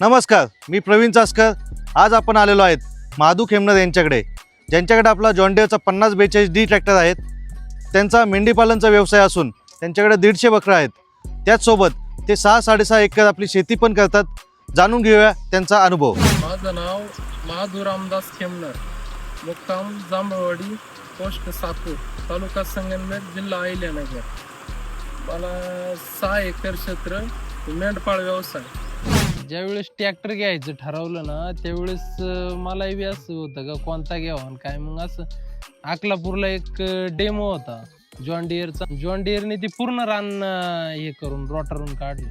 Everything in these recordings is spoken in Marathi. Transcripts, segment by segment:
नमस्कार मी प्रवीण चासकर. आज आपण आलेलो आहेत महादू खेमनर यांच्याकडे. ज्यांच्याकडे आपला जॉन्डियरचा पन्नास बेचाळीस डी ट्रॅक्टर आहेत. त्यांचा मेंढीपालनचा व्यवसाय असून त्यांच्याकडे दीडशे बकरं आहेत. त्याचसोबत ते सहा साडेसहा एकर आपली शेती पण करतात. जाणून घेऊया त्यांचा अनुभव. माझं नाव महादू रामदास खेमनर मुक्काम जांभवाडी पोस्ट साकूर तालुका संगमनेर जिल्हा अहिल्यानगर. मला सहा एकर क्षेत्र मेंढपाळ व्यवसाय. ज्यावेळेस ट्रॅक्टर घ्यायचं ठरवलं ना त्यावेळेस मलाही बी असं होतं का कोणता घ्यावा आणि काय. मग असं अकलापूरला एक डेमो होता. जॉन डिअरचा जॉन डिअरने ती पूर्ण रान हे करून रोटरून काढलं.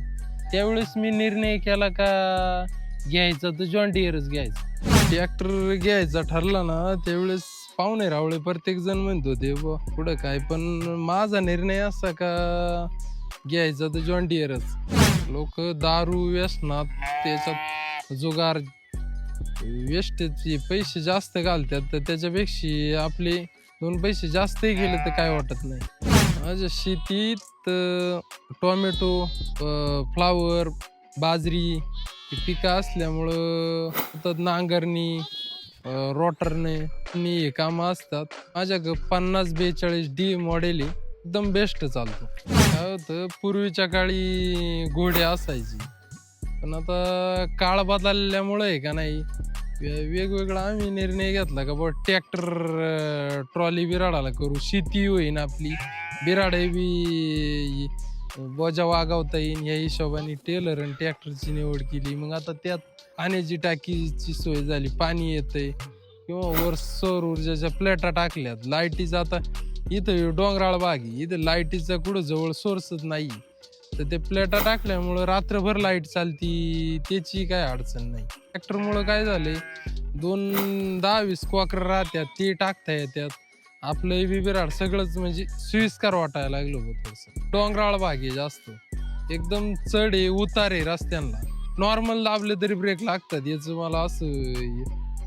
त्यावेळेस मी निर्णय केला का घ्यायचा तर जॉन डिअरच घ्यायचा. ट्रॅक्टर घ्यायचा ठरला ना त्यावेळेस पाहुणे रावळे प्रत्येक जण म्हणत होते बुवा पुढं काय? पण माझा निर्णय असा का घ्यायचा तर जॉन डिअरच लोक दारू व्यसनात त्याच्यात जुगार वेस्टेजचे पैसे जास्त घालतात तर त्याच्यापेक्षा आपले दोन पैसे जास्तही गेले तर काय वाटत नाही. माझ्या शेतीत टोमॅटो फ्लावर बाजरी पिकं असल्यामुळं तर नांगरणी रोटरने मी हे कामं असतात. माझ्या पन्नास बेचाळीस डी मॉडेल एकदम बेस्ट चालतो. काय होतं पूर्वीच्या काळी घोडे असायची. पण आता काळ बदलल्यामुळे आहे का नाही वे- वेगवेगळा आम्ही निर्णय घेतला का बा ट्रॅक्टर ट्रॉली बिराडाला करू. शेती होईन आपली बिराडे बी बोजा वागवता येईन या हिशोबाने टेलर आणि ट्रॅक्टरची निवड केली. मग आता त्यात पाण्याची टाकीची सोय झाली पाणी येतंय. किंवा वर सौर ऊर्जाच्या प्लेटा टाकल्यात. लाईटीचा आता इथं डोंगराळ बाग आहे. इथं लाईटीचा कुठं जवळ सोर्सच नाही. तर ते प्लेटा टाकल्यामुळं रात्रभर लाइट चालती त्याची काय अडचण नाही. ट्रॅक्टरमुळं काय झालंय दोन दहा वीस क्वाकर राहत्यात ते टाकता येतात आपलं बी बिराड सगळंच म्हणजे सुविस्कार वाटायला लागलं होतं डोंगराळ भाग आहे जास्त. एकदम चढ आहे उतार आहे रस्त्यांना. नॉर्मल दाबले तरी ब्रेक लागतात. याचं मला असं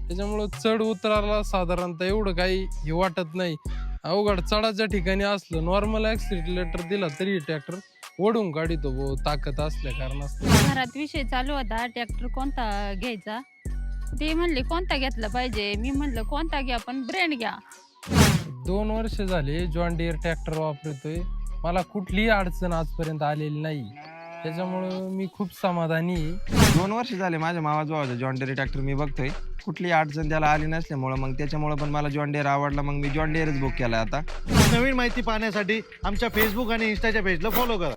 त्याच्यामुळं चढ उतराला साधारणतः एवढं काही हे वाटत नाही. अवघड चढाच्या ठिकाणी असलं नॉर्मल ऍक्सिलेटर दिला तरी ट्रॅक्टर ओढून काढितो भाऊ ताकद असल्या कारणास्तव. घरात विषय चालू होता ट्रॅक्टर कोणता घ्यायचा? ते म्हणले कोणता घेतला पाहिजे? मी म्हणलं कोणता घ्या पण ब्रँड घ्या. दोन वर्ष झाले जॉन डिअर ट्रॅक्टर वापरतोय. मला कुठलीही अडचण आजपर्यंत आलेली नाही. त्याच्यामुळं मी खूप समाधानी आहे. दोन वर्ष झाले माझ्या मावाज भावाचा जॉन डेअर ट्रॅक्टर मी बघतोय. कुठली अडचण त्याला आली नसल्यामुळं मग त्याच्यामुळं पण मला जॉन डेअर आवडला. मग मी जॉन डेअरच बुक केला आता. नवीन माहिती पाहण्यासाठी आमच्या फेसबुक आणि इन्स्टाच्या पेजला फॉलो करा.